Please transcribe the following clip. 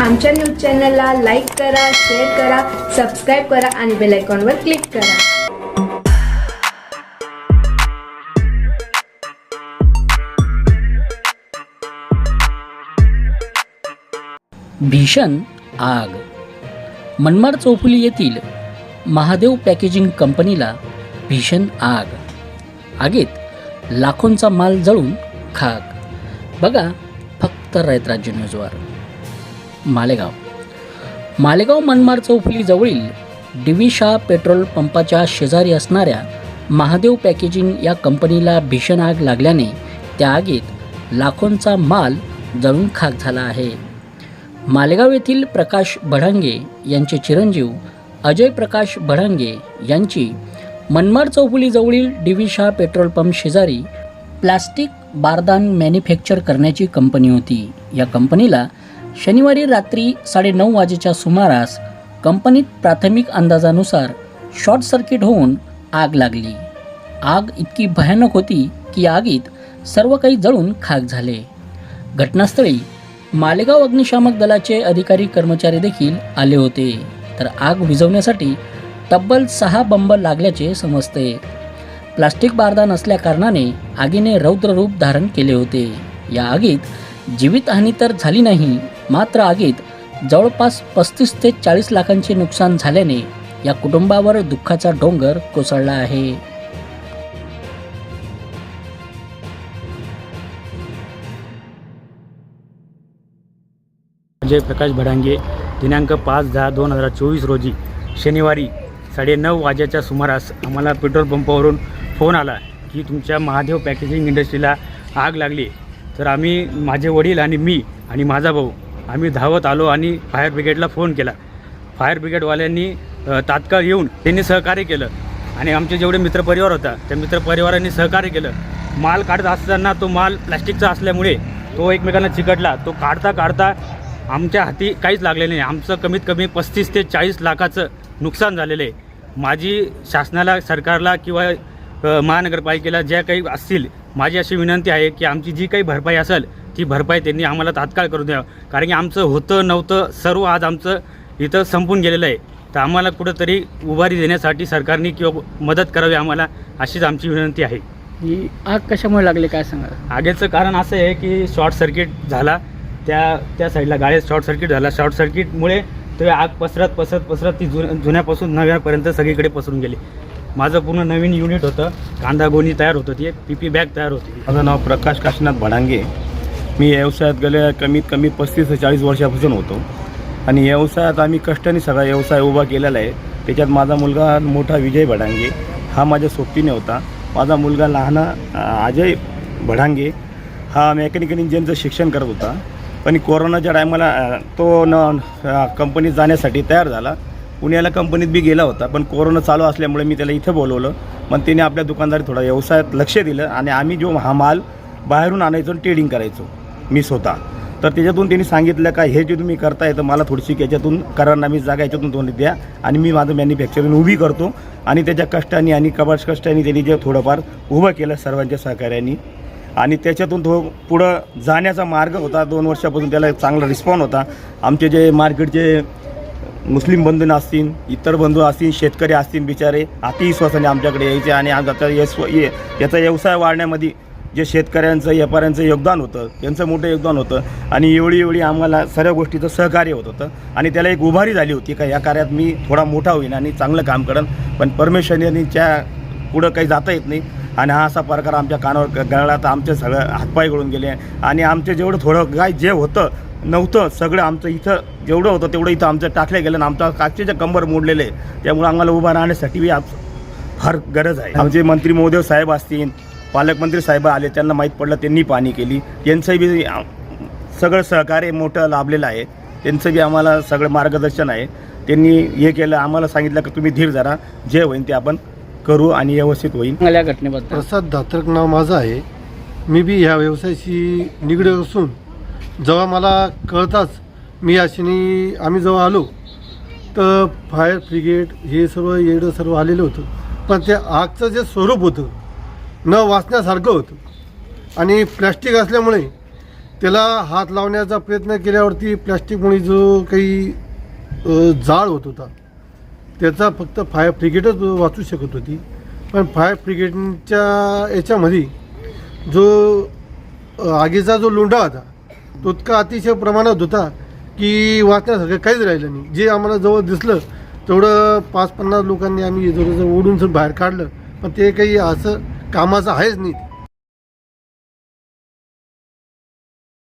आमच्या न्यूज चॅनलला लाईक करा शेअर करा सबस्क्राईब करा आणि बेल आयकॉनवर क्लिक करा. भीषण आग. मनमाड चौफुली येथील महादेव पॅकेजिंग कंपनीला भीषण आग. आगीत लाखोंचा माल जळून खाक. बघा फक्त रयत राज्य न्यूजवर. मालेगाव. मालेगाव मनमाड चौफुलीजवळील डिविशा पेट्रोल पंपाच्या शेजारी असणाऱ्या महादेव पॅकेजिंग या कंपनीला भीषण आग लागल्याने त्या आगीत लाखोंचा माल जळून खाक झाला आहे. मालेगाव येथील प्रकाश भडांगे यांचे चिरंजीव अजय प्रकाश भडांगे यांची मनमाड चौफुलीजवळील डिविशा पेट्रोल पंप शेजारी प्लास्टिक बारदान मॅन्युफॅक्चर करण्याची कंपनी होती. या कंपनीला शनिवारी रात्री साडेनऊ वाजेच्या सुमारास कंपनीत प्राथमिक अंदाजानुसार शॉर्ट सर्किट होऊन आग लागली. आग इतकी भयानक होती की या आगीत सर्व काही जळून खाक झाले. घटनास्थळी मालेगाव अग्निशामक दलाचे अधिकारी कर्मचारी देखील आले होते. तर आग विझवण्यासाठी तब्बल सहा बंब लागल्याचे समजते. प्लास्टिक बारदान असल्या कारणाने आगीने रौद्र रूप धारण केले होते. या आगीत जीवितहानी तर झाली नाही मात्र आगीत जवळपास पस्तीस ते चाळीस लाखांचे नुकसान झाल्याने या कुटुंबावर दुःखाचा डोंगर कोसळला आहे. अजय प्रकाश भडांगे दिनांक पाच दहा दोन हजार चोवीस रोजी शनिवारी साडेनऊ वाजेच्या सुमारास आम्हाला पेट्रोल पंपावरून फोन आला की तुमच्या महादेव पॅकेजिंग इंडस्ट्रीला आग लागली. तर आम्ही माझे वडील आणि मी आणि माझा भाऊ आम्ही धावत आलो आणि फायर ब्रिगेडला फोन केला. फायर ब्रिगेडवाल्यांनी तात्काळ येऊन त्यांनी सहकार्य केलं. आणि आमचे जेवढे मित्रपरिवार होता त्या मित्रपरिवारांनी सहकार्य केलं. माल काढत असताना तो माल प्लॅस्टिकचा असल्यामुळे तो एकमेकांना चिकटला. तो काढता काढता आमच्या हाती काहीच लागले नाही. आमचं कमीत कमी पस्तीस ते चाळीस लाखाचं नुकसान झालेलं आहे. माझी शासनाला सरकारला किंवा महानगरपालिकेला ज्या काही असतील माझी अशी विनंती आहे की आमची जी काही भरपाई असेल ती भरपाई त्यांनी आम्हाला तात्काळ करून द्यावं. कारण की आमचं होतं नव्हतं सर्व आज आमचं इथं संपून गेलेलं आहे. तर आम्हाला कुठंतरी उभारी देण्यासाठी सरकारने किंवा मदत करावी आम्हाला अशीच आमची विनंती आहे. ही आग कशामुळे लागली काय सांगा आगीचं कारण असं आहे की शॉर्ट सर्किट झाला. त्या त्या साईडला गाडीत शॉर्ट सर्किट झाला. शॉर्ट सर्किटमुळे ते आग पसरत पसरत पसरत ती जुन जुन्यापासून नव्यापर्यंत सगळीकडे पसरून गेली. माझं पूर्ण नवीन युनिट होतं. कांदा गोणी तयार होत. होती पी पी बॅग तयार होती. माझं नाव प्रकाश काशीनाथ भडांगे मी व्यवसायात गेल्या कमीत कमी पस्तीस ते चाळीस वर्षापासून होतो. आणि व्यवसायात आम्ही कष्टाने सगळा व्यवसाय उभा केलेला आहे. त्याच्यात माझा मुलगा मोठा विजय भडांगे हा माझ्या सोबतीने होता. माझा मुलगा लहाना अजय भडांगे हा मेकॅनिकल इंजिनचं शिक्षण करत होता. पण कोरोनाच्या टायमाला तो न कंपनीत जाण्यासाठी तयार झाला. पुण्याला कंपनीत बी गेला होता पण कोरोना चालू असल्यामुळे मी त्याला इथं बोलवलं. मग त्याने आपल्या दुकानदारी थोडा व्यवसायात लक्ष दिलं आणि आम्ही जो हा माल बाहेरून आणायचो आणि ट्रेडिंग करायचो मी स्वतः. तर त्याच्यातून त्यांनी सांगितलं का हे जे तुम्ही करताय तर मला थोडीशी याच्यातून करारनामी जागा याच्यातून तोंड द्या आणि मी माझं मॅन्युफॅक्चरिंग उभी करतो. आणि त्याच्या कष्टाने आणि कबाड कष्टाने त्यांनी जे थोडंफार उभं केलं सर्वांच्या सहकार्याने. आणि त्याच्यातून तो पुढं जाण्याचा मार्ग होता. दोन वर्षापासून त्याला चांगला रिस्पॉन्स होता. आमचे जे मार्केटचे मुस्लिम बंधू असतील इतर बंधू असतील शेतकरी असतील बिचारे अतिविश्वासाने आमच्याकडे यायचे आणि आज आता यश ये याचा व्यवसाय वाढण्यामध्ये जे शेतकऱ्यांचं व्यापाऱ्यांचं योगदान होतं यांचं मोठं योगदान होतं आणि एवढी एवढी आम्हाला सर्व गोष्टीचं सहकार्य होत होतं आणि त्याला एक उभारी झाली होती का या कार्यात मी थोडा मोठा होईन आणि चांगलं काम करेन. पण परमेश्वरीच्या पुढं काही जाता येत नाही आणि हा असा प्रकार आमच्या कानावर गळाला गळला तर आमचे सगळं हातपाय गळून गेले आणि आमचे जेवढं थोडं काय जे होतं नव्हतं. सगळं आमचं इथं जेवढं होतं तेवढं इथं आमचं टाकलं गेलं आणि आमचा काचेच्या कंबर मोडलेले आहे. त्यामुळे आम्हाला उभा राहण्यासाठी बी आज फार गरज आहे. आमचे मंत्री महोदय साहेब असतील पालकमंत्री साहेब आले त्यांना माहीत पडलं त्यांनी पाणी केली. त्यांचंही बी सगळं सहकार्य मोठं लाभलेलं आहे. त्यांचं बी आम्हाला सगळं मार्गदर्शन आहे. त्यांनी हे केलं आम्हाला सांगितलं की तुम्ही धीर जरा जे होईल ते आपण करू आणि व्यवस्थित होईल. घटनेबद्दल. प्रसाद धात्रक नाव माझं आहे. मी बी ह्या व्यवसायाशी निगडीत असून जेव्हा मला कळताच मी याशिनी आम्ही जेव्हा आलो तर फायर ब्रिगेड हे सर्व येडं सर्व आलेलं होतं. पण ते आगचं जे स्वरूप होतं न वाचण्यासारखं होतं. आणि प्लॅस्टिक असल्यामुळे त्याला हात लावण्याचा प्रयत्न केल्यावरती प्लॅस्टिकमुळे जो काही जाळ होत होता त्याचा फक्त फायर ब्रिगेडच वाचू शकत होती. पण फायर ब्रिगेडच्या याच्यामध्ये जो आगीचा जो लोंढा होता तो इतका अतिशय प्रमाणात होता की वाचण्यासारखं काहीच राहिलं नाही. जे आम्हाला जवळ दिसलं तेवढं पाच पन्नास लोकांनी आम्ही जवळजवळ ओढून बाहेर काढलं. पण ते काही असं कामाचं आहेच नाही.